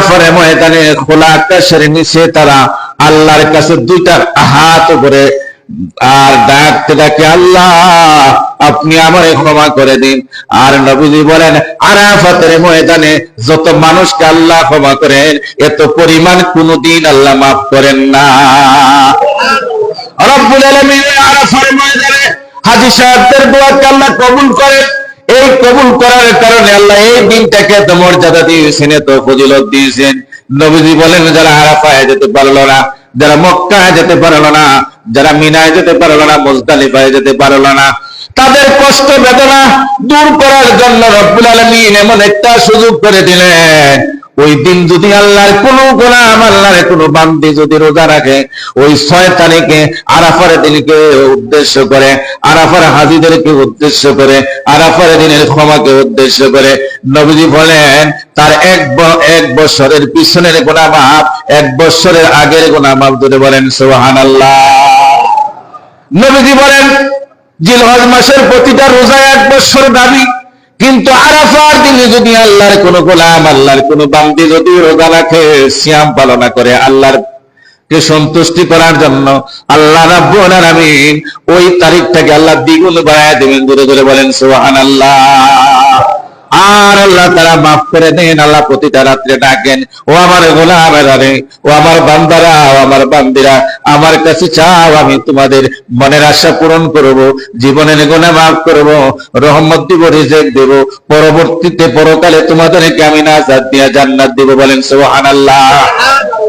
আরাফার ময়দানে খোলা আকাশের নিচে তারা আল্লাহর কাছে দুইটা হাত করে আর ডাকতে ডাকে, আল্লাহ, আপনি আমার ক্ষমা করে দিন। আর নবীজি বলেন, আরাফাতের ময়দানে যত মানুষকে আল্লাহ ক্ষমা করেন, এত পরিমাণ কোনদিন আল্লাহ মাফ করেন না। আরাফার ময়দানে হাজী সাহেবদের দোয়াকে আল্লাহ কবুল করেন। এই কবুল করার কারণে আল্লাহ এই দিনটাকে এত মর্যাদা দিয়েছেন, এত ফজিলত দিয়েছেন। নবীজি বলেন, যারা আরাফায় যেতে পারল না, যারা মক্কায় যেতে পারল না, যারা মিনায় যেতে পারল না, মুজদালিফায় যেতে পারল না, তাদের কষ্ট বেদনা দূর করার জন্য রব্বুল আলমিন এমন একটা সুযোগ করে দিলেন। ওই দিন যদি আল্লাহর কোন গোলাম, আল্লাহর কোন বান্দি যদি রোজা রাখে, ওই ছয় তারিখে আরাফার দিনকে উদ্দেশ্য করে, আরাফার হাজিদেরকে উদ্দেশ্য করে, আরাফার দিনের ক্ষমাকে উদ্দেশ্য করে, নবীজি বলেন, তার এক এক বছরের পিছনের গোনা মাপ এক বছরের আগের গোনা মাপ ধরে বলেন সোহান আল্লাহ নবীজি বলেন, জিলহজ মাসের প্রতিটা রোজা এক বছর দাবি। কিন্তু আরাফার দিনে যদি আল্লাহর কোন গোলাম, আল্লাহর কোন বান্দি যদি রোজা রাখে শ্যাম পালনা করে আল্লাহর কে সন্তুষ্টি করার জন্য আল্লাহ রাব্বুল আলামিন ওই তারিখটাকে আল্লাহ দ্বিগুণ বাড়ায় দেবেন। দূরে দূরে বলেন, সুবহানাল্লাহ। আর আল্লাহ তারা মাফ করে দেন আল্লাহ প্রতিটা রাত্রে ডাকেন ও আমার গোলামেরা রে ও আমার বান্দারা ও আমার বান্দিরা আমার কাছে চাও আমি তোমাদের মনের আশা পূরণ করব জীবনের গোনা মাফ করব রহমত দিব রিজেক দেব পরবর্তীতে পরকালে তোমাদেরকে আমি নাজাত দিয়া জান্নাত দেব। বলেন সুবহানাল্লাহ।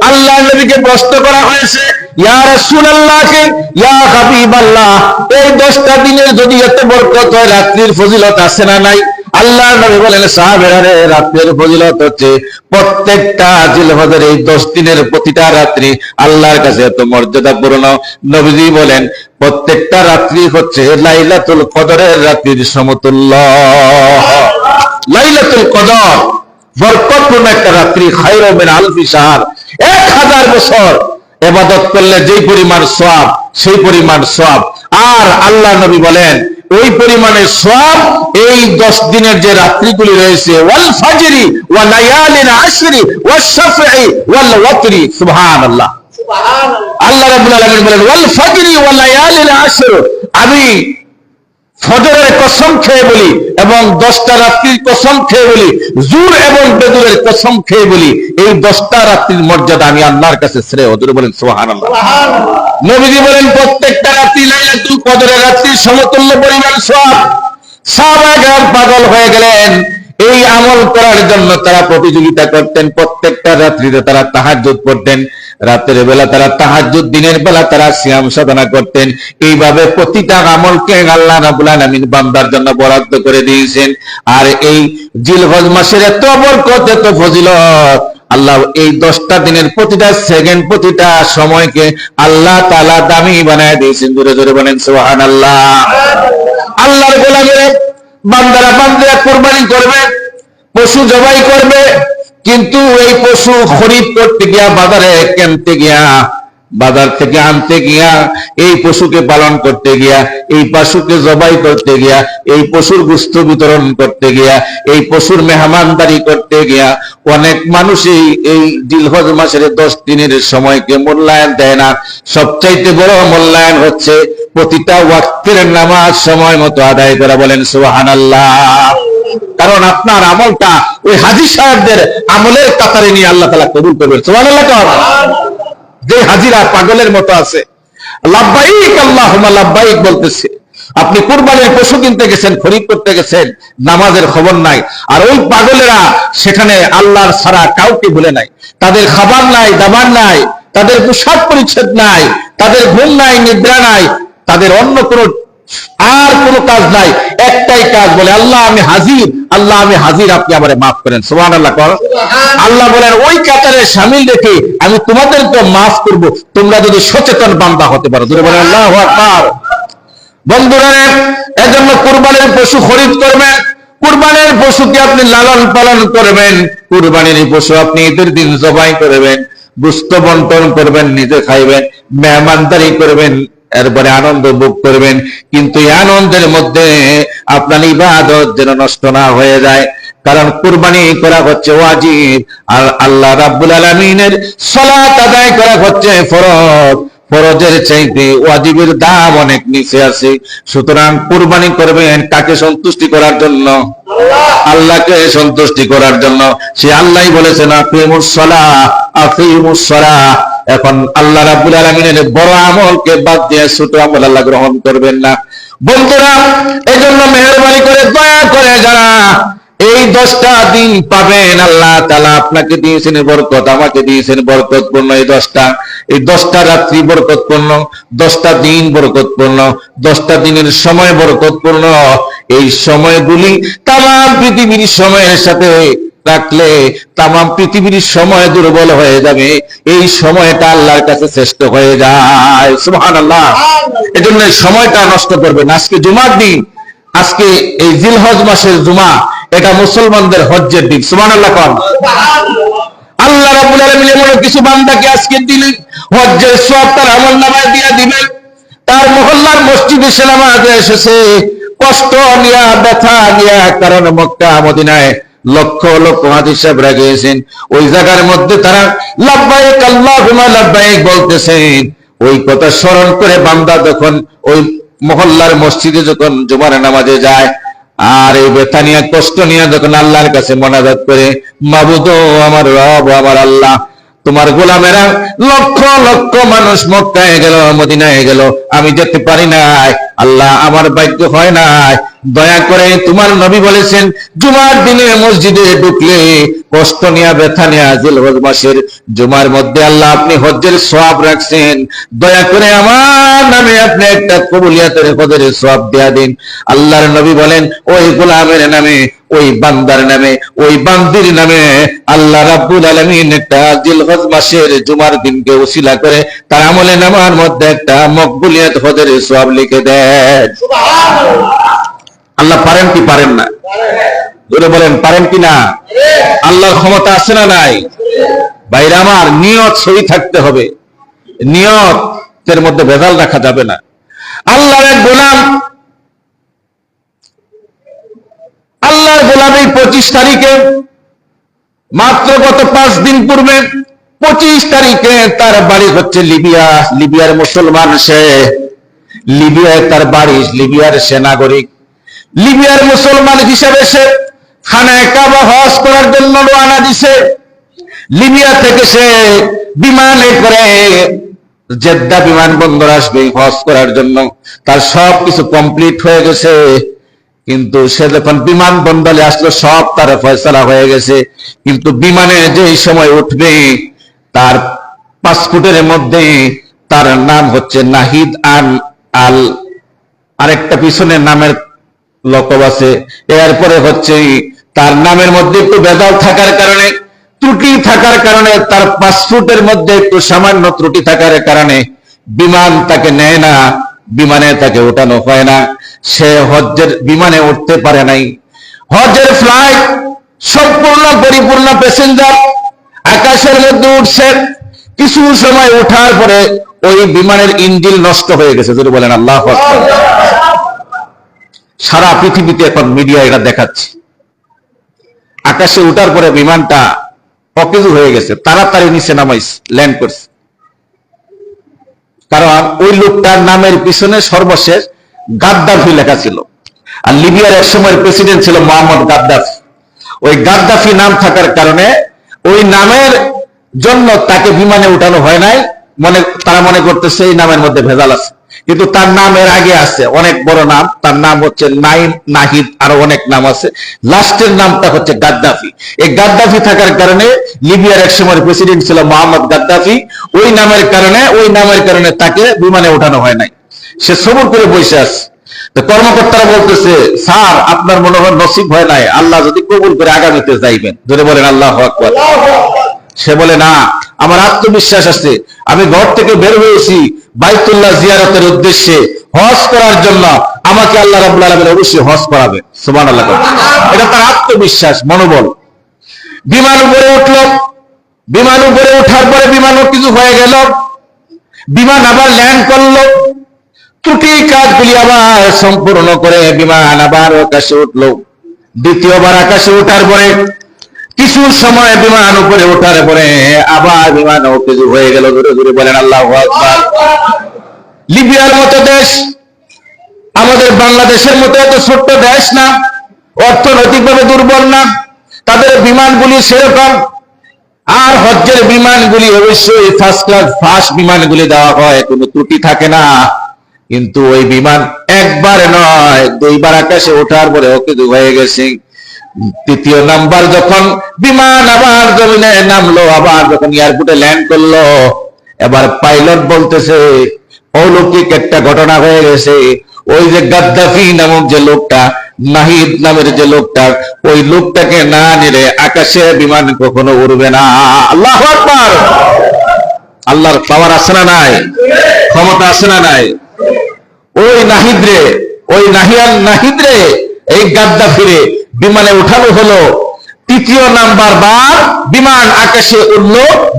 আল্লাহ নবীকে প্রশ্ন করা হয়েছে ইয়া রাসূলুল্লাহকে ইয়া হাবিবাল্লাহ এই 10টা দিনের যদি এত বরকত হয় রাত্রির ফজিলত আছে না নাই? আল্লাহ নবী বলেন, সাহাবেরা রে, রাত্রের ফজিলত হচ্ছে প্রত্যেকটা জিলহজের এই 10 দিনের প্রতিটা রাত্রি আল্লাহর কাছে এত মর্যাদাপূর্ণ নবীজি বলেন, প্রত্যেকটা রাত্রি হচ্ছে লাইলাতুল কদরের রাত্রির সমতুল্য। লাইলাতুল কদর বরকতপূর্ণ একটা রাত্রি, খায়র মিন আলফি শাহর। এক হাজার বছর এবাদত করলে যেই পরিমাণ সওয়াব, সেই পরিমাণ সওয়াব। আর আল্লাহ নবী বলেন ওই পরিমাণে সব এই দশ দিনের যে রাত্রিগুলি রয়েছে ওয়াল ফাজরি ওয়া লায়ালিন আশরি ওয়া শাফঈ ওয়াল ওয়াতরি সুবহানাল্লাহ। আল্লাহ রাব্বুল আলামিন বলেন ওয়াল ফাজরি ওয়া লায়ালিন আশর। আমি ফজরের কসম খেয়ে বলি এবং দশটা রাত্রির কসম খেয়ে বলি জুর এবং বেদুরের কসম খেয়ে বলি এই দশটা রাত্রির মর্যাদা আমি আল্লাহর কাছে শ্রেয়। হজুর বলেন সোহান নবীজি বলেন প্রত্যেকটা রাত্রি লাইলাতুল কদরের রাত্রির সমতুল্য পরিমাণ সব। সাহাবায়ে পাগল হয়ে গেলেন। এই আমল করার জন্য তারা প্রতিযোগিতা করতেন, প্রত্যেকটা রাত্রিতে তারা তাহাজ্জুদ পড়তেন, রাতের বেলা তারা তাহাজ্জুদ, দিনের বেলা তারা সিয়াম সাধনা করতেন। এইভাবে প্রতিটা আমলকে আল্লাহ আলামিন বান্দার জন্য বরাদ্দ করে দিয়েছেন। আর এই জিলহজ মাসের এত বরকত, এত ফজিলত, আল্লাহ এই দশটা দিনের প্রতিটা সেকেন্ড, প্রতিটা সময়কে আল্লাহ তালা দামি বানায় দিয়েছেন। জোরে জোরে বলেন, সুবহানাল্লাহ। আল্লাহর গোলামের বান্দারা বান্দারা কোরবানি করবে, পশু জবাই করবে, কিন্তু এই পশু খরিদ করতে গিয়া, বাজারে কিনতে গিয়া, বাজার থেকে আনতে গিয়া, এই পশুকে পালন করতে গিয়া, এই পশুকে জবাই করতে গিয়া, এই পশুর গুস্ত বিতরণ করতে গিয়া, এই পশুর মেহমানদারি করতে গিয়া, অনেক মানুষই এই দিলহজ মাসের দশ দিনের সময়কে মূল্যায়ন দেয় না। সবচাইতে বড় মূল্যায়ন হচ্ছে প্রতিটা ওয়াক্তের নামাজ সময় মতো আদায় করা বলেন, সুবহানাল্লাহ। কারণ আপনার আমলটা ওই হাজি সাহেবদের আমলের কাতারে নিয়ে আল্লাহ তালা কবুল করবেন। কর। যে হাজিরা পাগলের মতো আছে। লাব্বাইক আল্লাহুম্মা, লাব্বাইক বলতেছে। আপনি কুরবানির পশু কিনতে গেছেন, খরিদ করতে গেছেন, নামাজের খবর নাই। আর ওই পাগলেরা সেখানে আল্লাহর ছাড়া কাউকে ভুলে নাই। তাদের খাবার নাই, দাবার নাই, তাদের পোশাক পরিচ্ছদ নাই, তাদের ঘুম নাই, নিদ্রা নাই তাদের অন্য কোনো আর কোনো কাজ নাই। একটাই কাজ বলে আল্লাহ আমি হাজির। আল্লাহ আমি হাজির। আপনি আমারে মাফ করেন। সুবহান আল্লাহ কর আল্লাহ বলেন ওই কাতারে সামিল রেখে আমি তোমাদেরকে মাফ করব। তোমরা যদি সচেতন বান্দা হতে পারো। যদি বলেন আল্লাহ বন্ধুরা এজন্য কুরবানির পশু খরিদ করবেন। কুরবানির পশুকে আপনি লালন পালন করবেন। কুরবানির পশু আপনি ঈদের দিন জবাই করবেন গুস্ত বন্টন করবেন নিজে খাইবেন মেহমানদারি করবেন। এরপরে আনন্দ ভোগ করবেন। কিন্তু এই আনন্দের মধ্যে আপনার ইবাদত যেন নষ্ট না হয়ে যায়। কারণ কুরবানি করা হচ্ছে ওয়াজিব, আর আল্লাহ রাব্বুল আলামিনের সালাত আদায় করা হচ্ছে ফরজ। ফরজের চাইতে ওয়াজিবের দাম অনেক নিচে আছে। সুতরাং কুরবানি করবেন কাকে সন্তুষ্টি করার জন্য? আল্লাহকে সন্তুষ্টি করার জন্য। সে আল্লাহ বলেছেন আফিমুস সালাহ আফিমুস সালাহ। এখন আল্লাহ রাব্বুল আলামিনের বড় আমলকে বাদ দিয়ে ছোট আমল আল্লাহ গ্রহণ করবেন না। বন্ধুরা এই জন্য মেহরবানি করে দয়া করে যারা এই দশটা দিন পাবেন, আল্লাহ তালা আপনাকে দিয়েছেন বরকত, আমাকে দিয়েছেন বরকতপূর্ণ এই দশটা। এই দশটা রাত্রি বরকতপূর্ণ, দশটা দিন বরকতপূর্ণ, দশটা দিনের সময় বরকতপূর্ণ। এই সময়গুলি তাম পৃথিবীর সময়ের সাথে রাখলে তাম পৃথিবীর সময় দুর্বল হয়ে যাবে। এই সময়টা আল্লাহর কাছে শ্রেষ্ঠ হয়ে যায়। সুহান আল্লাহ এজন্য সময়টা নষ্ট করবেন। আজকে জুমার দিন আজকে এই জিলহজ মাসের জুমা এটা মুসলমানদের হজ্জের দিন। সুমান আল্লাহ কন আল্লাহ আলামিন এমন কিছু বান্দাকে আজকে দিলেন হজ্জের সব তার আমল নামায় দিয়ে দিবেন তার মহল্লার মসজিদে সে নামাজে এসেছে। কষ্ট নিয়া ব্যথা নিয়া কারণ মক্কা মদিনায় লক্ষ লক্ষ হাদিস সাহেবরা গিয়েছেন ওই জায়গার মধ্যে তারা লাভবাহিক আল্লাহুম্মা লাভবাহিক বলতেছেন। ওই কথা স্মরণ করে বান্দা যখন ওই মহল্লার মসজিদে যখন জুমার নামাজে যায়, আর এই ব্যথা নিয়ে, কষ্ট নিয়ে যখন আল্লাহর কাছে মনাজাত করে, মাবুদ আমার রব আমার আল্লাহ, তোমার গোলামেরা লক্ষ লক্ষ মানুষ মক্কায় গেল, মদিনায় গেল, আমি যেতে পারি নাই, আল্লাহ আমার ভাগ্য হয় নাই দয়া করে তোমার নবী বলেছেন, জুমার দিনে মসজিদে ঢুকলে কষ্ট নিয়ে, ব্যথা নিয়ে জিলহজ মাসের জুমার মধ্যে আল্লাহ আপনি হজ্জের সওয়াব রাখছেন। দয়া করে আমার নামে আপনি একটা কবুলিয়াতের পদের সওয়াব দেয়া দিন। আল্লাহর নবী বলেন, ওই গোলামের নামে, ওই বান্দার নামে, ওই বান্দির নামে আল্লাহ রাব্বুল আলামিন একটা জিলহজ মাসের জুমার দিনকে উসিলা করে, তার আমলে নামার মধ্যে একটা মকবুলিয়াত হজের সওয়াব লিখে দেন। আল্লাহ পারেন কি পারেন না? জোরে বলেন, পারেন কি না? আল্লাহর ক্ষমতা আছে না নাই? বাইরে আমার, নিয়ত সই থাকতে হবে। নিয়তের মধ্যে ভেজাল রাখা যাবে না। আল্লাহর এক গোলাম, আল্লাহর গোলাম এই পঁচিশ তারিখে, মাত্র গত পাঁচ দিন পূর্বে, পঁচিশ তারিখে তার বাড়ি হচ্ছে লিবিয়া। লিবিয়ার মুসলমান সে, লিবিয়ায় তার বাড়ি, লিবিয়ার সে নাগরিক। লিবিয়ার মুসলমান হিসেবে সে খানায় কাবা হজ করার জন্য রওনা দিছে। লিবিয়া থেকে সে বিমানে করে জেদ্দা বিমানবন্দর আসবে হজ করার জন্য। তার সব কিছু কমপ্লিট হয়ে গেছে। কিন্তু সে যখন বিমানবন্দরে আসলো, সব তার ফয়সলা হয়ে গেছে। কিন্তু বিমানে যে সময় উঠবে, তার পাসপোর্টের মধ্যে তার নাম হচ্ছে নাহিদ আন আল আরেকটা পিছনে নামের লকব আছে। এরপরে হচ্ছে তার নামের মধ্যে একটু বেদাল থাকার কারণে, ত্রুটি থাকার কারণে, তার পাসপোর্টের মধ্যে একটু সামান্য ত্রুটি থাকার কারণে বিমান তাকে নেয় না, বিমানে তাকে ওঠানো হয় না। সে হজ্জের বিমানে উঠতে পারে নাই। হজ্জের ফ্লাইট সম্পূর্ণ পরিপূর্ণ প্যাসেঞ্জার আকাশের মধ্যে উঠছে। কিছু সময় ওঠার পরে ওই বিমানের ইঞ্জিন নষ্ট হয়ে গেছে, যদি বলেন আল্লাহ সারা পৃথিবীতে এখন মিডিয়া এটা দেখাচ্ছে। আকাশে উঠার পরে বিমানটা অকেজু হয়ে গেছে, তাড়াতাড়ি নিচে নামাইস ল্যান্ড করছে কারণ ওই লোকটার নামের পিছনে সর্বশেষ গাদ্দাফি লেখা ছিল। আর লিবিয়ার এক সময় প্রেসিডেন্ট ছিল মোহাম্মদ গাদ্দাফি। ওই গাদ্দাফি নাম থাকার কারণে ওই নামের জন্য তাকে বিমানে উঠানো হয় নাই। মনে তারা মনে করতেছে এই নামের মধ্যে ভেজাল আছে। কিন্তু তার নাম এর আগে আছে অনেক বড় নাম। তার নাম হচ্ছে নাইম নাহিদ আরও অনেক নাম আছে। লাস্টের নামটা হচ্ছে গাদ্দাফি। এই গাদ্দাফি থাকার কারণে লিবিয়ার এক সময় প্রেসিডেন্ট ছিল মোহাম্মদ গাদ্দাফি। ওই নামের কারণে ওই নামের কারণে তাকে বিমানে ওঠানো হয় নাই। সে সবর করে বসে আছে। তো কর্মকর্তারা বলতেছে স্যার আপনার মনে হয় নসিব হয় নাই? আল্লাহ যদি কবুল করে আগামীতে যাইবেন। ধরে বলেন আল্লাহ আকবার। সে বলে না আমার আত্মবিশ্বাস আছে। আমি ঘর থেকে বের হয়েছি। বাইতুল্লাহ জিয়ারতের উদ্দেশ্যে হজ করার জন্য আমাকে আল্লাহ রাবুল আলমের অবশ্যই হজ করাবে। সুমান আল্লাহ এটা তার আত্মবিশ্বাস, মনোবল। বিমান উপরে উঠল। বিমান উপরে ওঠার পরে বিমানও কিছু হয়ে গেল। বিমান আবার ল্যান্ড করল। ত্রুটি কাজগুলি আবার সম্পূর্ণ করে বিমান আবার আকাশে উঠল। দ্বিতীয়বার আকাশে ওঠার পরে কিছু সময় বিমান উপরে ওঠার পরে আবার বিমান কিছু হয়ে গেল ধরে ধরে বলেন, আল্লাহ লিবিয়ার মতো দেশ, আমাদের বাংলাদেশের মতো এত ছোট্ট দেশ না, অর্থনৈতিকভাবে দুর্বল না, তাদের বিমানগুলি সেরকম। আর হজ্জের বিমানগুলি অবশ্যই ফার্স্ট ক্লাস ফার্স্ট বিমানগুলি দেওয়া হয়, কোনো ত্রুটি থাকে না। কিন্তু ওই বিমান একবার নয়, দুইবার আকাশে ওঠার পরে ওকে হয়ে গেছে। তৃতীয় নাম্বার যখন বিমান আবার জমিনে নামলো, আবার যখন এয়ারপোর্টে ল্যান্ড করল, এবার পাইলট বলতেছে, অলৌকিক একটা ঘটনা হয়ে গেছে। ওই যে গাদ্দাফি নামক যে লোকটা, নাহিদ নামের যে লোকটা, ওই লোকটাকে না নিলে আকাশে বিমান কখনো উড়বে না। আল্লাহ আল্লাহর পাওয়ার আছে না নাই? ক্ষমতা আছে না নাই? ওই নাহিদ রে, ওই নাহিয়ান নাহিদ রে, এই গাদ্দাফিরে বিমানে উঠানো হলো। তৃতীয় নাম্বার বার বিমান আকাশে উঠল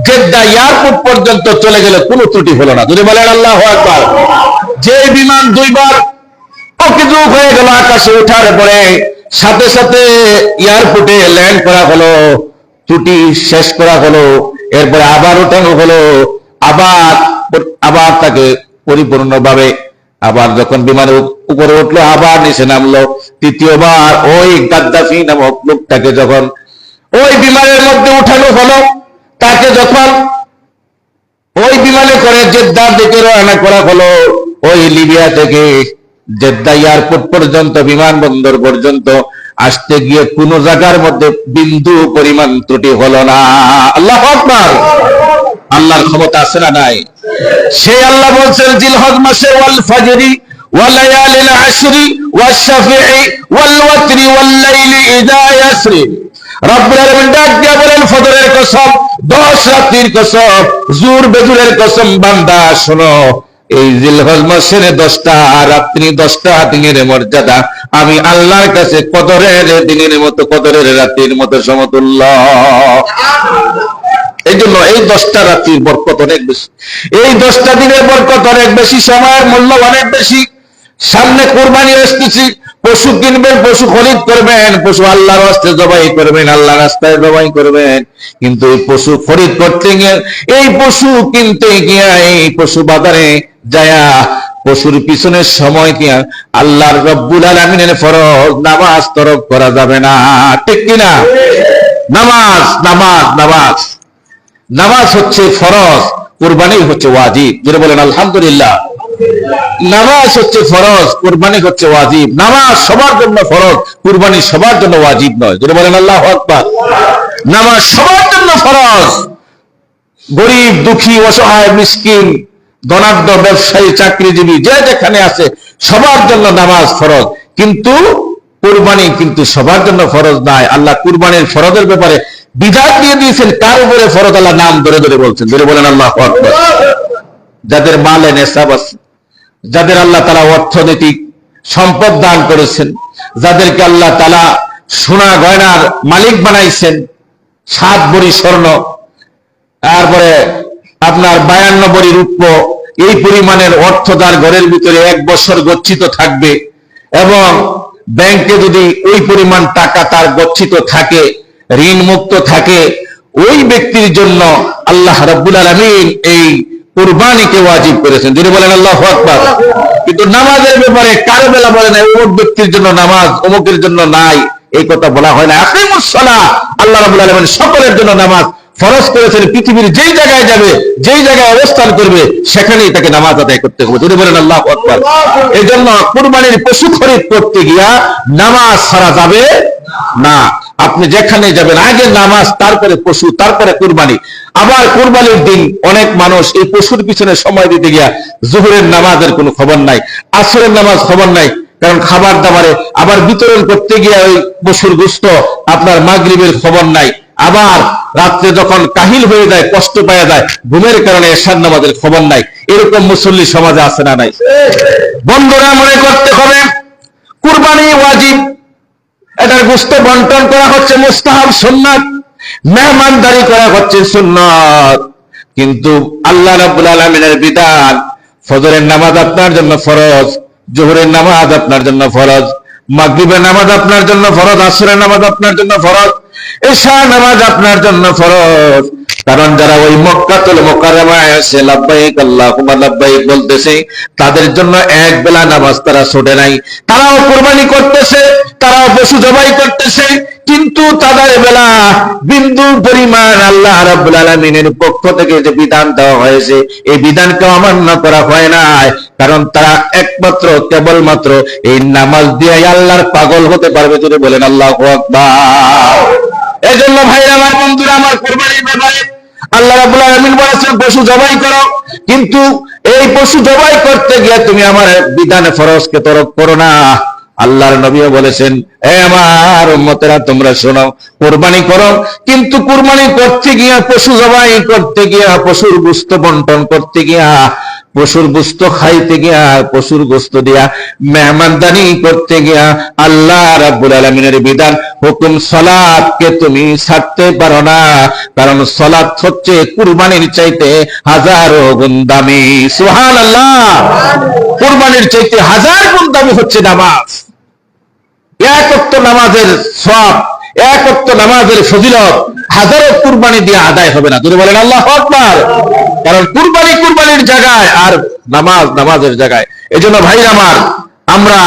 জেদ্দা এয়ারপোর্ট পর্যন্ত চলে গেলে কোনো ত্রুটি হলো না। যদি বলেন আল্লাহ একবার যে বিমান দুইবার অকিযুগ হয়ে গেল আকাশে ওঠার পরে, সাথে সাথে এয়ারপোর্টে ল্যান্ড করা হলো, ত্রুটি শেষ করা হলো, এরপরে আবার ওঠানো হলো, আবার আবার তাকে পরিপূর্ণভাবে আবার যখন বিমানে উপরে উঠল, আবার নিচে নামলো তৃতীয়বার ওই গাদ্দাফি নামক লোকটাকে যখন ওই বিমানের মধ্যে উঠানো হলো, তাকে যখন ওই বিমানে করে জেদ্দার দিকে রওনা করা হলো, ওই লিবিয়া থেকে জেদ্দা এয়ারপোর্ট পর্যন্ত, বিমানবন্দর পর্যন্ত আসতে গিয়ে কোন জায়গার মধ্যে বিন্দু পরিমাণ ত্রুটি হলো না। আল্লাহ আকবার! আল্লাহর ক্ষমতা আছে না নাই? সে আল্লাহ বলছেন, জিলহজ মাসে ওয়াল ফাজরি ওয়াশফিঈ ওয়াল ওয়াতরি ওয়াল লাইলি ইযা ইয়াসরি রব্বুল ডাক দিয়া বলেন, ফজরের কসম 10 রাত্রির কসম, জুর বেজুরের কসম, বান্দা, শোনো, এই জিলহজ মাসের 10টা রাত্রি 10টা দিনের মর্যাদা। আমি আল্লাহর কাছে কদরের দিনের মতো, কদরের রাত্রির মতো সমতুল্য। এই জন্য এই দশটা রাত্রির বরকত অনেক বেশি। এই দশটা দিনের বরকত অনেক বেশি, সময়ের মূল্য অনেক বেশি। সামনে কোরবানি আসতেছি, পশু কিনবেন, পশু খরিদ করবেন, পশু আল্লাহর রাস্তে জবাই করবেন আল্লাহ রাস্তায় জবাই করবেন। কিন্তু এই পশু খরিদ করতে গিয়ে, এই পশু কিনতে গিয়া, এই পশু বাজারে যায়া, পশুর পিছনে সময় দিয়া আল্লাহর রব্বুল আলমিনের ফরজ নামাজ তরক করা যাবে না। ঠিক কিনা? নামাজ নামাজ নামাজ। নামাজ হচ্ছে ফরজ কোরবানি হচ্ছে ওয়াজিব। যেটা বলেন, আলহামদুলিল্লাহ। নামাজ হচ্ছে ফরজ, কোরবানি হচ্ছে ওয়াজিব। নামাজ সবার জন্য ফরজ, কোরবানি সবার জন্য ওয়াজিব নয়। যেটা বলেন, আল্লাহ আকবার। নামাজ সবার জন্য ফরজ। গরিব, দুঃখী, অসহায়, মিসকিন, ধনাঢ্য, ব্যবসায়ী, চাকরিজীবী, যে যেখানে আছে, সবার জন্য নামাজ ফরজ। কিন্তু কোরবানি কিন্তু সবার জন্য ফরজ নাই আল্লাহ কুরবানির ফরজের ব্যাপারে বিধান দিয়ে দিয়েছেন কার উপরে ফরজ আল্লাহ নাম ধরে ধরে বলছেন। ধরে বলেন, আল্লাহ আকবার। যাদের মালে নেশাব আছে, যাদের আল্লাহ তালা অর্থনৈতিক সম্পদ দান করেছেন, যাদেরকে আল্লাহ তালা সোনা গয়নার মালিক বানাইছেন, সাত বড়ি স্বর্ণ, তারপরে আপনার বায়ান্ন বড়ি রূপ্য, এই পরিমাণের অর্থ তার ঘরের ভিতরে এক বছর গচ্ছিত থাকবে এবং ব্যাংকে যদি ওই পরিমাণ টাকা তার গচ্ছিত থাকে ঋণ মুক্ত থাকে, ওই ব্যক্তির জন্য আল্লাহ রাব্বুল আলামিন এই কোরবানিকে ওয়াজিব করেছেন। যিনি বলেন, আল্লাহ আকবার। কিন্তু নামাজের ব্যাপারে কারও বেলা বলে না অমুক ব্যক্তির জন্য নামাজ, অমুকের জন্য নাই। এই কথা বলা হয় না। আকিমুস সালাহ, আল্লাহ রাব্বুল আলামিন সকলের জন্য নামাজ ফরজ করেছেন। পৃথিবীর যেই জায়গায় যাবে, যেই জায়গায় অবস্থান করবে, সেখানেই তাকে নামাজ আদায় করতে হবে। যদি বলেন, আল্লাহ আকবার। এই জন্য কুরবানির পশু খরিদ করতে গিয়া নামাজ ছাড়া যাবে না। আপনি যেখানে যাবেন, আগে নামাজ, তারপরে পশু, তারপরে কুরবানি। আবার কুরবানির দিন অনেক মানুষ এই পশুর পিছনে সময় দিতে গিয়া জোহরের নামাজের কোনো খবর নাই, আসরের নামাজ খবর নাই, কারণ খাবার দাবারে আবার বিতরণ করতে গিয়ে ওই পশুর গুস্ত আপনার মাগরিবের খবর নাই। আবার রাত্রে যখন কাহিল হয়ে যায়, কষ্ট পাওয়া যায়, ঘুমের কারণে এসার নামাজের খবর নাই। এরকম মুসল্লি সমাজে আছে না নাই? বন্ধুরা মনে করতে হবে, কুরবানি ওয়াজিব এটার গুস্ত বন্টন করা হচ্ছে মুস্তাহাব সুন্নাত, মেহমানদারি করা হচ্ছে সুন্নাত। কিন্তু আল্লাহ রাব্বুল আলামিনের বিধান, ফজরের নামাজ আপনার জন্য ফরজ, জোহরের নামাজ আপনার জন্য ফরজ, মাগরিবের নামাজ আপনার জন্য ফরজ, আসরের নামাজ আপনার জন্য ফরজ এশা নামাজ আপনার জন্য ফরজ। কারণ যারা ওই মক্কাতুল মোকাররমায় এসে বলতেছে, তাদের জন্য এক বেলা নামাজ তারা ছোটে নাই। তারাও কোরবানি করতেছে, তারাও পশু জবাই করতেছে, কিন্তু তাদের বেলা বিন্দু পরিমাণ আল্লাহ রাব্বুল আলামিনের পক্ষ থেকে যে বিধান দেওয়া হয়েছে, এই বিধানকে অমান্য করা হয় নাই। কারণ তারা একমাত্র, কেবলমাত্র এই নামাজ দিয়ে আল্লাহর পাগল হতে পারবে যদি বলেন আল্লাহ আকবার। এই জন্য ভাইরা, আমার বন্ধুরা, আমার কোরবানির ব্যাপারে আল্লাহ রাব্বুল আলমিন বলেছেন পশু জবাই করো। কিন্তু এই পশু জবাই করতে গিয়ে তুমি আমার বিধানে ফরজকে তরক করো না। আল্লাহর নবীও বলেছেন, এ আমার উম্মতেরা, তোমরা শোনো কোরবানি করো। কিন্তু কোরবানি করতে গিয়া, পশু জবাই করতে গিয়া, পশুর গুস্ত বন্টন করতে গিয়া, পশুর গুস্ত খাইতে গিয়া, পশুর গোস্ত দিয়া, মেহমানদানি করতে গিয়া, আল্লাহ রাব্বুল আলামিনের বিধান, হুকুম সালাতকে তুমি ছাড়তে পারো না। কারণ সালাত হচ্ছে কুরবানির চাইতে হাজারো গুণ দামি। সুবহানাল্লাহ। কুরবানির চাইতে হাজার গুণ দামি হচ্ছে নামাজ। এক নামাজের সব এক নামাজের ফজিলত হাজারো কুরবানি দিয়ে আদায় হবে না। তুমি বলেন, আল্লাহ আকবার। কারণ কুরবানি কুরবানির জায়গায় আর নামাজ নামাজের জায়গায়। এই জন্য ভাই আমার, আমরা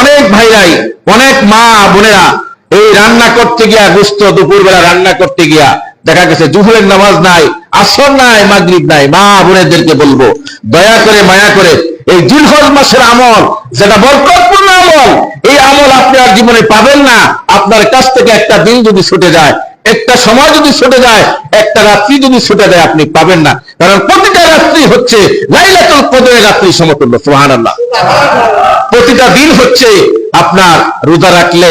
অনেক ভাইরাই, অনেক মা বোনেরা এই রান্না করতে গিয়া গুস্ত, দুপুরবেলা রান্না করতে গিয়া দেখা গেছে জুহুরের নামাজ নাই, আসর নাই, মাগরিব নাই। মা বোনেদেরকে বলব, দয়া করে, মায়া করে এই জিলহজ মাসের আমল যেটা বরকতপূর্ণ আমল এই আমল আপনি আর জীবনে পাবেন না। আপনার কাছ থেকে একটা দিন যদি ছুটে যায় একটা সময় যদি ছুটে যায় একটা রাত্রি যদি ছুটে যায় আপনি পাবেন না। কারণ প্রতিটা রাত্রি হচ্ছে লাইলাতুল কদরের রাত্রি সমতুল্য সুবহানাল্লাহ। প্রতিটা দিন হচ্ছে আপনার রোজা রাখলে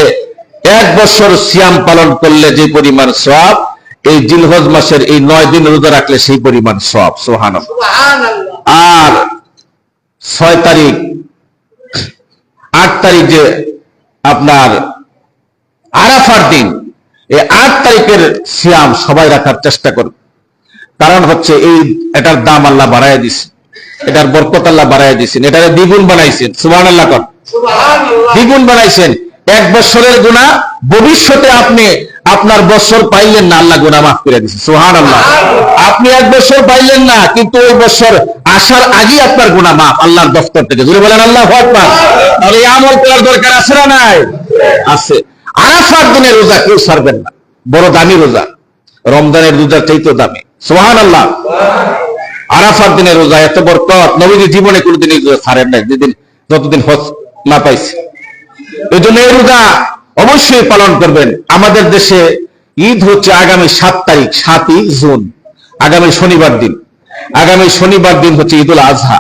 এক বছর সিয়াম পালন করলে যে পরিমাণ সব এই জিলহজ মাসের এই নয় দিন রোজা রাখলে সেই পরিমাণ সব সোহান আর ছয় তারিখ আট তারিখ যে আপনার আরাফার দিন এই আট তারিখের সিয়াম সবাই রাখার চেষ্টা করবে কারণ হচ্ছে এই এটার দাম আল্লাহ বাড়াই দিছে। এটার বরকত আল্লাহ বাড়াই দিছেন। এটারে দ্বিগুণ বানাইছেন। সুবহান আল্লাহ দ্বিগুণ বানাইছেন। এক বছরের গুণা ভবিষ্যতে আপনি আপনার বছর পাইলেন না আল্লাহ গুণা মাফ করে দিচ্ছে সোহান আল্লাহ আপনি এক বছর পাইলেন না কিন্তু ওই বছর আসার আগেই আপনার গুণা মাফ আল্লাহর দফতর থেকে। জুড়ে বলেন আল্লাহ আকবার। তাহলে আমল করার দরকার আছে না নাই? আছে। আরাফার দিনে রোজা কেউ ছাড়বেন না বড় দামি রোজা। রমজানের রোজার চাইতেও দামি। সোহান আল্লাহ আরাফার দিনে রোজা এত বরকত নবীজি জীবনে কোনোদিন রোজা ছাড়েন নাই যেদিন যতদিন হজ না পাইছে। এই জন্য এই রোজা অবশ্যই পালন করবেন। আমাদের দেশে ঈদ হচ্ছে আগামী সাত তারিখ, সাতই জুন, আগামী শনিবার দিন। আগামী শনিবার দিন হচ্ছে ঈদুল আজহা।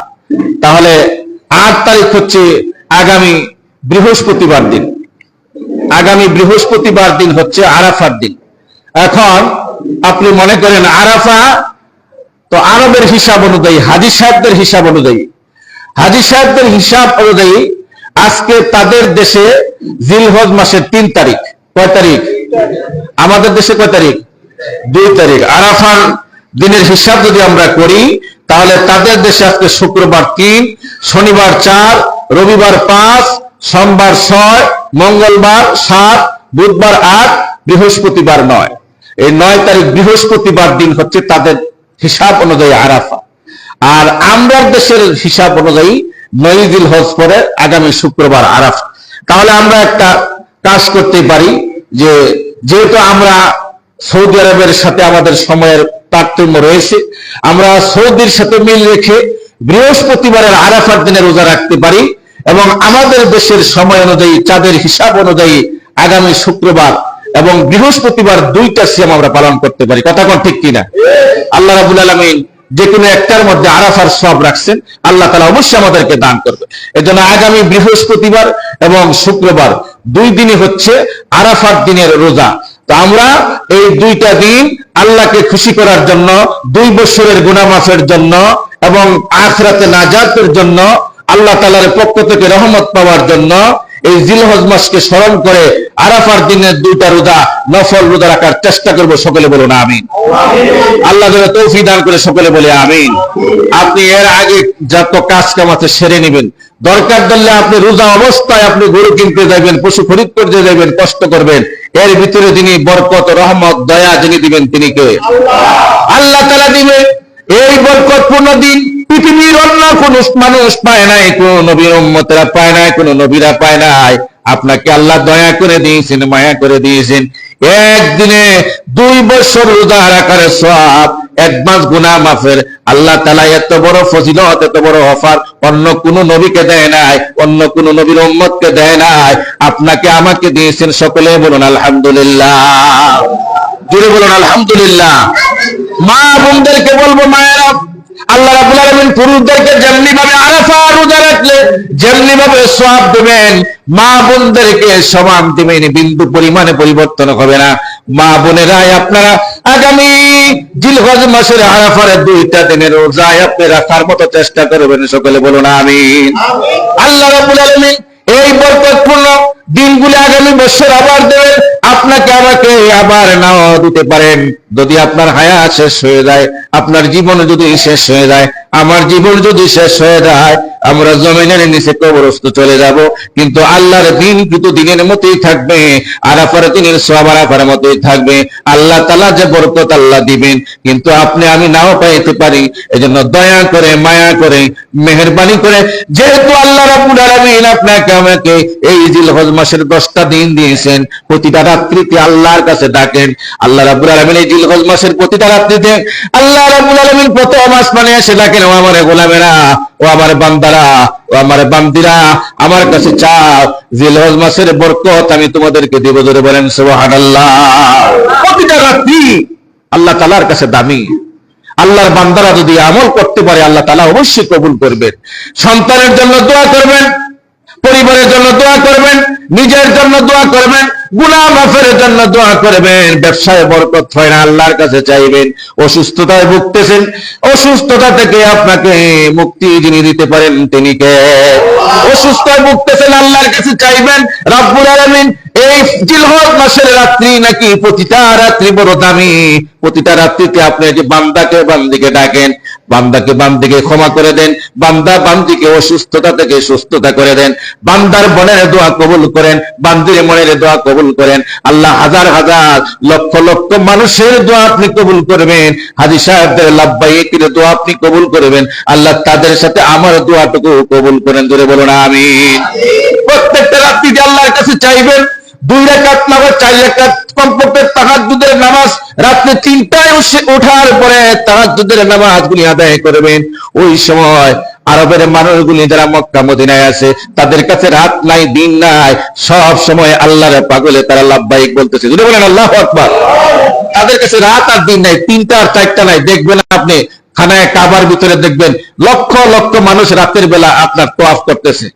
তাহলে আট তারিখ হচ্ছে আগামী বৃহস্পতিবার দিন। আগামী বৃহস্পতিবার দিন হচ্ছে আরাফার দিন। এখন আপনি মনে করেন আরাফা, তো আরবের হিসাব অনুযায়ী হাজির সাহেবদের হিসাব অনুযায়ী হাজির সাহেবদের হিসাব অনুযায়ী আজকে তাদের দেশে জিলহজ মাসের তিন তারিখ। কয় তারিখ? আমাদের দেশে কয় তারিখ? দুই তারিখ। আরাফার দিনের হিসাব যদি আমরা করি, তাহলে তাদের দেশে আজকে শুক্রবার তিন, শনিবার চার, রবিবার পাঁচ, সোমবার ছয়, মঙ্গলবার সাত, বুধবার আট, বৃহস্পতিবার নয়। এই নয় তারিখ বৃহস্পতিবার দিন হচ্ছে তাদের হিসাব অনুযায়ী আরাফা। আর আমরা দেশের হিসাব অনুযায়ী নয়দিল হজ পরে আগামী শুক্রবার আরাফ। তাহলে আমরা একটা কাজ করতে পারি যে, যেহেতু আমরা সৌদি আরবের সাথে আমাদের সময়ের তারতম্য রয়েছে, আমরা সৌদির সাথে মিল রেখে বৃহস্পতিবারের আরাফার দিনে রোজা রাখতে পারি এবং আমাদের দেশের সময় অনুযায়ী, চাঁদের হিসাব অনুযায়ী আগামী শুক্রবার এবং বৃহস্পতিবার দুইটা সিয়াম আমরা পালন করতে পারি। কথা কোন ঠিক কিনা? আল্লাহ রাবুল আলমিন যে কোনো একটার মধ্যে আরাফার সব রাখছেন, আল্লাহ তালা অবশ্যই আমাদেরকে দান করবে। এজন্য আগামী বৃহস্পতিবার এবং শুক্রবার দুই দিনই হচ্ছে আরাফার দিনের রোজা। তো আমরা এই দুইটা দিন আল্লাহকে খুশি করার জন্য, দুই বছরের গুনামাফের জন্য এবং আখরাতে নাজাতের জন্য, আল্লাহ তালার পক্ষ থেকে রহমত পাওয়ার জন্য এই জিলহজ মাসকে স্মরণ করে আরাফার দিনের দুইটা রোজা, নফল রোজা রাখার চেষ্টা করব, সকলে বলুন আমিন। আল্লাহ যেন তৌফি দান করে সকলে বলে আমিন। আপনি এর আগে যত কাজ কাম আছে সেরে নেবেন। দরকার ধরলে আপনি রোজা অবস্থায় আপনি গরু কিনতে যাবেন, পশু খরিদ করতে যাবেন, কষ্ট করবেন। এর ভিতরে যিনি বরকত, রহমত, দয়া যিনি দিবেন, তিনি কে? আল্লাহ তালা দিবে। এই বরকতপূর্ণ দিন পৃথিবীর অন্য কোন মানুষ পায় নাই, কোন নবীর উম্মতেরা পায় নাই, কোন নবীরা পায় নাই। আপনাকে আল্লাহ দয়া করে দিয়েছেন, মায়া করে দিয়েছেন। একদিনে দুই বছর রোজা রাখার সব এক মাস গুনা মাফের। আল্লাহ তালা এত বড় ফজিলত, এত বড় অফার অন্য কোন নবীকে দেয় নাই, অন্য কোন নবীর উম্মতকে দেয় নাই। আপনাকে আমাকে দিয়েছেন সকলে বলুন আলহামদুলিল্লাহ। জুড়ে বলুন আলহামদুলিল্লাহ। মা বোনদেরকে বলব, মায়েরা আল্লাহ আলামিন পুরুষদেরকে যেমনি ভাবে আরাফা রোজা রাখলে যেমনি ভাবে সওয়াব দিবেন মা বোনদেরকে সমান দিবেন বিন্দু পরিমাণে পরিবর্তন হবে না। মা বোনেরা আপনারা আগামী জিলহজ মাসের আরাফার দুইটা দিনের রোজায় আপনি রাখার মতো চেষ্টা করবেন সকলে বলুন আমি আল্লাহ রাব্বুল আলামিন এই বরকতপূর্ণ দিনগুলি আগামী বছর আবার দেবেন। আপনাকে আমাকে আবার নাও দিতে পারেন। যদি আপনার হায়া শেষ হয়ে যায়, আপনার জীবন যদি শেষ হয়ে যায় আমার জীবন যদি শেষ হয়ে যায়, আমরা জমিনের নিচে কবরস্থ চলে যাব। কিন্তু আল্লাহর দিন কিন্তু দিনের মতোই থাকবে, আরাফার দিনের সব আরাফার মতোই থাকবে। আল্লাহ তালা যে বরকত আল্লাহ দিবেন, কিন্তু আপনি আমি নাও পাইতে পারি। এজন্য দয়া করে, মায়া করে, মেহরবানি করে, যেহেতু আল্লাহ রাব্বুল আলামিন আপনাকে, আমাকে এই জিলহজ মাসের দশটা দিন দিয়েছেন, প্রতিটা রাত্রিতে আল্লাহর কাছে ডাকেন। আল্লাহ রাব্বুল আলামিন এই জিলহজ মাসের প্রতিটা রাত্রিতে আল্লাহ রাব্বুল আলামিন প্রথম আসমানে এসে ডাকেন ও আমার গোলামেরা, ও আমার বান্দারা, ও আমার বান্দিরা, আমার কাছে চাও, জিলহজ মাসের বরকত আমি তোমাদেরকে দেব ধরে বলেন সুবহানাল্লাহ। আল্লাহ তাআলার কাছে দামি। আল্লাহর বান্দারা যদি আমল করতে পারে, আল্লাহ তাআলা অবশ্যই কবুল করবেন। সন্তানের জন্য দোয়া করবেন, পরিবারের জন্য দোয়া করবেন নিজের জন্য দোয়া করবেন গুনাহ মাফের জন্য দোয়া করবেন ব্যবসায় বরকত হয় না, আল্লাহর কাছে চাইবেন, অসুস্থতায় ভুগতেছেন, অসুস্থতা থেকে আপনাকে মুক্তি যিনি দিতে পারেন তিনি কে? অসুস্থতায় ভুগতেছেন, আল্লাহর কাছে চাইবেন, রব্বুল আলামিন, এই জিলহজ মাসের রাত্রি নাকি প্রতিটা রাত্রি বড় দামি, প্রতিটা রাত্রিতে আপনি যে বান্দাকে বান্দিকে ডাকেন, বান্দাকে বান্দিকে ক্ষমা করে দেন, বান্দা বান্দিকে অসুস্থতা থেকে সুস্থতা করে দেন, বান্দার মনের দোয়া কবুল করেন, বান্দির মনের দোয়া কবুল করেন। আল্লাহ হাজার হাজার লক্ষ লক্ষ মানুষের দোয়া আপনি কবুল করবেন। হাজি সাহেবদের লাভবাহিকের দোয়া আপনি কবুল করবেন। আল্লাহ তাদের সাথে আমার দোয়াটুকু কবুল করেন। ধরে বলুন আমি প্রত্যেকটা রাত্রিতে আল্লাহর কাছে চাইবেন, দুই রেখাত নামাজ, চার রেখাত কমপক্ষে তাহাজ্জুদের নামাজ, রাত্রে তিনটায় উঠে- ওঠার পরে তাহাজ্জুদের নামাজ গুলি আদায় করবেন। ওই সময় আরবের মানুষগুলি যারা মক্কা, মদিনায় আছে, তাদের কাছে রাত নাই, দিন নাই, সব সময় আল্লাহর পাগলে তারা লাভবাহিক বলতেছে। যদি বলেন, আল্লাহ আকবার। তাদের কাছে রাত আর দিন নাই, তিনটা আর চারটা নাই। দেখবেন আপনি, খানায় কাবার ভিতরে দেখবেন, লক্ষ লক্ষ মানুষ রাতের বেলা আপনার তোয়াফ করতেছে।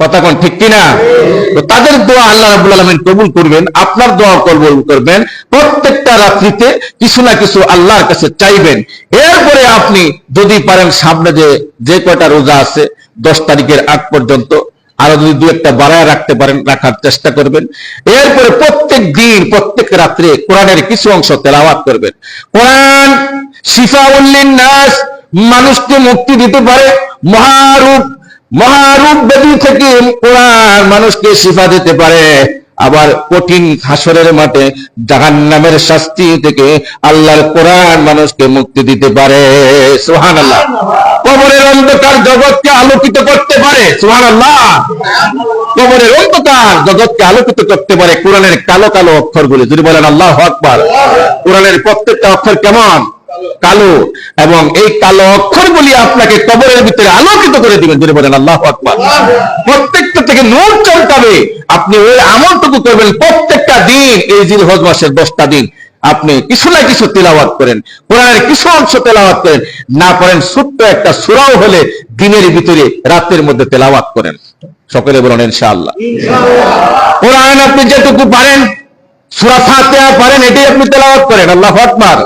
কথা ঠিক কিনা? তাদের দোয়া আল্লাহ রাব্বুল আলামিন কবুল করবেন, আপনার দোয়া কবুল করবেন, প্রত্যেকটা রাত্রিতে কিছু না কিছু আল্লাহর কাছে চাইবেন। এরপরে আপনি যদি পারেন সামনে যে যে কয়টা রোজা আছে, দশ তারিখের আগ পর্যন্ত, আরও যদি দু একটা বাড়ায় রাখতে পারেন, রাখার চেষ্টা করবেন। এরপরে প্রত্যেক দিন, প্রত্যেক রাত্রে কোরআনের কিছু অংশ তেলাওয়াত করবেন। কোরআন শিফা উল্লিন নাস মানুষকে মুক্তি দিতে পারে, মহারূপ মহারূপ ব্যাধি থেকে কোরআন মানুষকে শিফা দিতে পারে। আবার কঠিন হাসরের মাঠে জাহান নামের শাস্তি থেকে আল্লাহর কোরআন মানুষকে মুক্তি দিতে পারে। সুহান আল্লাহ কবরের অন্ধকার জগৎকে আলোকিত করতে পারে। সোহান আল্লাহ কবরের অন্ধকার জগৎকে আলোকিত করতে পারে। কোরআনের কালো কালো অক্ষর অক্ষরগুলি। যদি বলেন আল্লাহ আকবার। কোরআনের প্রত্যেকটা অক্ষর কেমন? কালো এবং এই কালো অক্ষরগুলি আপনাকে কবরের ভিতরে আলোকিত করে দিবেন। যদি বলেন আল্লাহ আকবার। প্রত্যেকটা থেকে নূর চমকাবে। আপনি ওই আমলটুকু করবেন প্রত্যেকটা দিন। এই জিলহজ মাসের দশটা দিন। আপনি কিছু না কিছু তেলাওয়াত করেন। কোরআনের কিছু অংশ তেলাওয়াত করেন। না করেন ছোট্ট একটা সুরাও হলে দিনের ভিতরে রাতের মধ্যে তেলাওয়াত করেন। সকলে বলেন ইনশাআল্লাহ। কোরআন আপনি যেটুকু পারেন সুরা পারেন আপনি তেলাওয়াত করেন আল্লাহ আকবার।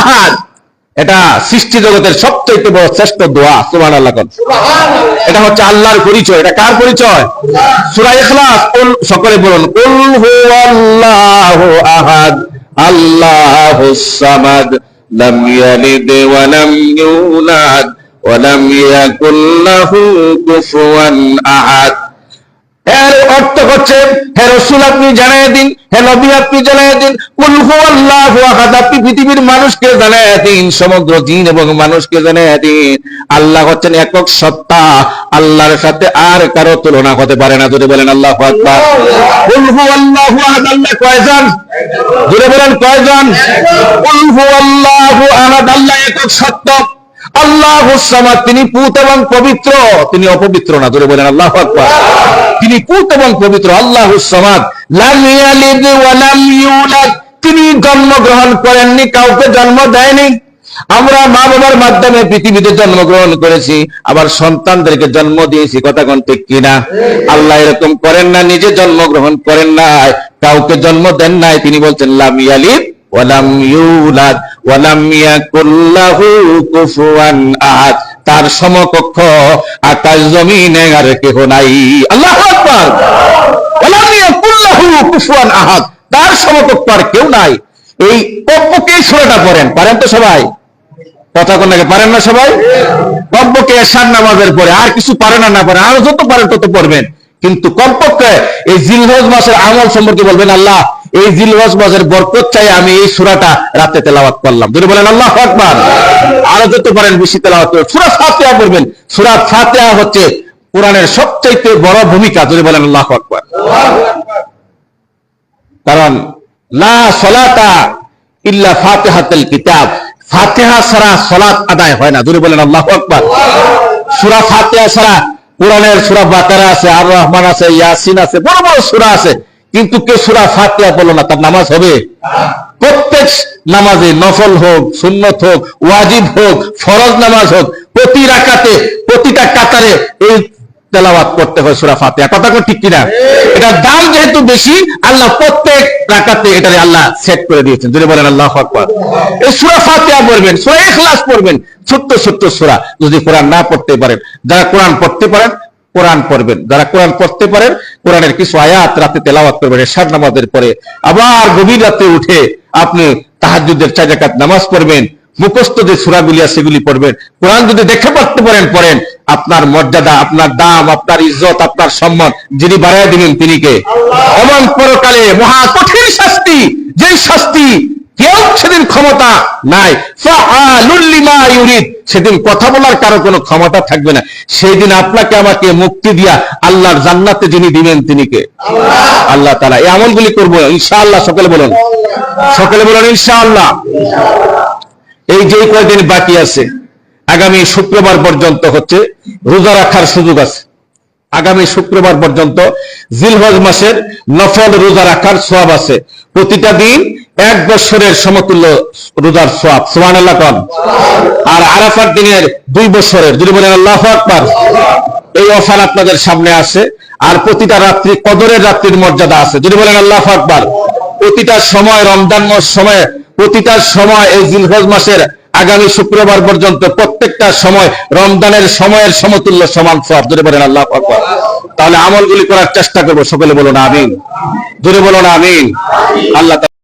আহাদ। এটা সৃষ্টি জগতের সবচেয়ে বড় শ্রেষ্ঠ দোয়া এটা হচ্ছে আল্লাহর পরিচয়। এটা কার পরিচয়? সকলে বলুন আহাদ। এর অর্থ হচ্ছে, হে রসুল আপনি জানিয়ে দিন, হে নবী আপনি জানিয়ে দিন, কুল হুয়াল্লাহু আপনি পৃথিবীর মানুষকে জানিয়ে দিন, সমগ্র জিন এবং মানুষকে জানিয়ে দিন। আল্লাহ হচ্ছেন একক সত্তা, আল্লাহর সাথে আর কারও তুলনা হতে পারে না যদি বলেন আল্লাহু আকবার। কুল হুয়াল্লাহু আল্লাহ কয়জন? জোরে বলেন কয়জন? কুল হুয়াল্লাহু আহাদ, আল্লাহ একক সত্তা। আল্লাহ তিনি পুত এবং পবিত্র। তিনি অপবিত্র না ধরে বলেন আল্লাহ তিনি পুত এবং পবিত্র, আল্লাহ তিনি জন্মগ্রহণ করেননি, কাউকে জন্ম দেয়নি। আমরা মা বাবার মাধ্যমে পৃথিবীতে জন্মগ্রহণ করেছি, আবার সন্তানদেরকে জন্ম দিয়েছি, কথা কোন ঠিক কিনা? আল্লাহ এরকম করেন না, নিজে জন্মগ্রহণ করেন নাই, কাউকে জন্ম দেন নাই। তিনি বলছেন, লাম ইয়ালিদ ওয়ালাম ইউলাদ, ওয়ালাম ইয়াকুল লাহু কুফুয়ান আহাদ। তার সমকক্ষ আকাশ জমিনে আর কেহ নাই। আল্লাহু আকবার। ওয়ালাম ইয়াকুল লাহু কুফুয়ান আহাদ। তার সমকক্ষ আর কেউ নাই। এই কব্বকে সূরাটা পড়েন। পারেন তো সবাই? কথা কোন পারেন না সবাই? কব্বকে এশার নামাজের পরে আর কিছু পারে না না পারে আর যত পারেন তত পড়বেন। কিন্তু কমপক্ষে এই জিলহজ মাসের আমল সম্পর্কে বলবেন, আল্লাহ এই জিলহজ মাসের বরকত চাই আমি এই সুরাটা রাতে তেলাওয়াত করলাম। যদি বলেন, আল্লাহ আকবার। আরও যত পারেন বেশি তেলাওয়াত করবেন সুরা ফাতিহা পড়বেন। সুরা ফাতিহা হচ্ছে কোরআনের সবচাইতে বড় ভূমিকা। যদি বলেন, আল্লাহ আকবার। কারণ, লা সলাতা ইল্লা কিতাব। ফাতিহা ছাড়া সলাত আদায় হয় না। যদি বলেন, আল্লাহু আকবার। সূরা ফাতিহা ছাড়া কোরআনের সূরা বাকারা আছে, আর রহমান আছে, ইয়াসিন আছে, বড় বড় সূরা আছে। কিন্তু কে সূরা ফাতিহা পড়ল না, তার নামাজ হবে? প্রত্যেক নামাজে নফল হোক, সুন্নত হোক, ওয়াজিব হোক, ফরজ নামাজ হোক, প্রতি রাকাতে, প্রতিটা কাতারে এই তেলাওয়াত করতে হয় সূরা ফাতিহা। কথা ঠিক কিনা? এটা দাম যেহেতু বেশি, আল্লাহ প্রত্যেক রাকাতে এটারে আল্লাহ সেট করে দিয়েছেন। যদি বলেন, আল্লাহ আকবার। এই সূরা ফাতিহা পড়বেন, সূরা ইখলাস পড়বেন, ছোট্ট ছোট্ট সূরা। যদি কোরআন না পড়তে পারেন, যারা কোরআন পড়তে পারেন কোরআন পড়বেন। যারা কোরআন পড়তে পারেন, কোরআনের কিছু আয়াত রাতে তেলাওয়াত করবেন, এশার নামাজের পরে আবার গভীর রাতে উঠে আপনি তাহাজ্জুদের চার রাকাত নামাজ পড়বেন, মুখস্থ যে সুরাগুলি আছে সেগুলি পড়বেন। কোরআন যদি দেখে পড়তে পারেন, পড়েন। আপনার মর্যাদা, আপনার দাম, আপনার ইজ্জত, আপনার সম্মান, যিনি বাড়াই দিবেন তিনি কে? এবং পরকালে মহা কঠিন শাস্তি, যেই শাস্তি কেউ সেদিন ক্ষমতা নাই। ফাআলুল লিমা ইউরিদ। সেদিন কথা বলার কারও কোনো ক্ষমতা থাকবে না। সেই দিন আপনাকে আমাকে মুক্তি দিয়া আল্লাহর জান্নাতে যিনি দিবেন তিনি কে? আল্লাহ। তাআলা। এই আমলগুলি করব ইনশাআল্লাহ। সকলে বলুন। সকলে বলুন ইনশাআল্লাহ। এই যে কয়দিন বাকি আছে আগামী শুক্রবার পর্যন্ত হচ্ছে রোজা রাখার সুযোগ আছে। আগামী শুক্রবার পর্যন্ত জিলহজ মাসের নফল রোজা রাখার সোয়াব আছে। প্রতিটা দিন এক বছরের সমতুল্য রোজার সোয়াব সোহান আল্লাহ আর আরাফার দিনের দুই বছরের, যদি বলেন আল্লাহ আকবার, এই অফার আপনাদের সামনে আছে। আর প্রতিটা রাত্রি, কদরের রাত্রির মর্যাদা আছে। যদি বলেন আল্লাহ আকবার, প্রতিটা সময়, রমজান মাস সময়, প্রতিটা সময় এই জিলহজ মাসের আগামী শুক্রবার পর্যন্ত প্রত্যেকটা সময় রমজানের সময়ের সমতুল্য সমান সব জোরে বলেন আল্লাহ আকবার। তাহলে আমলগুলি করার চেষ্টা করব, সকলে বলুন আমিন। জোরে বলুন আমিন, আল্লাহ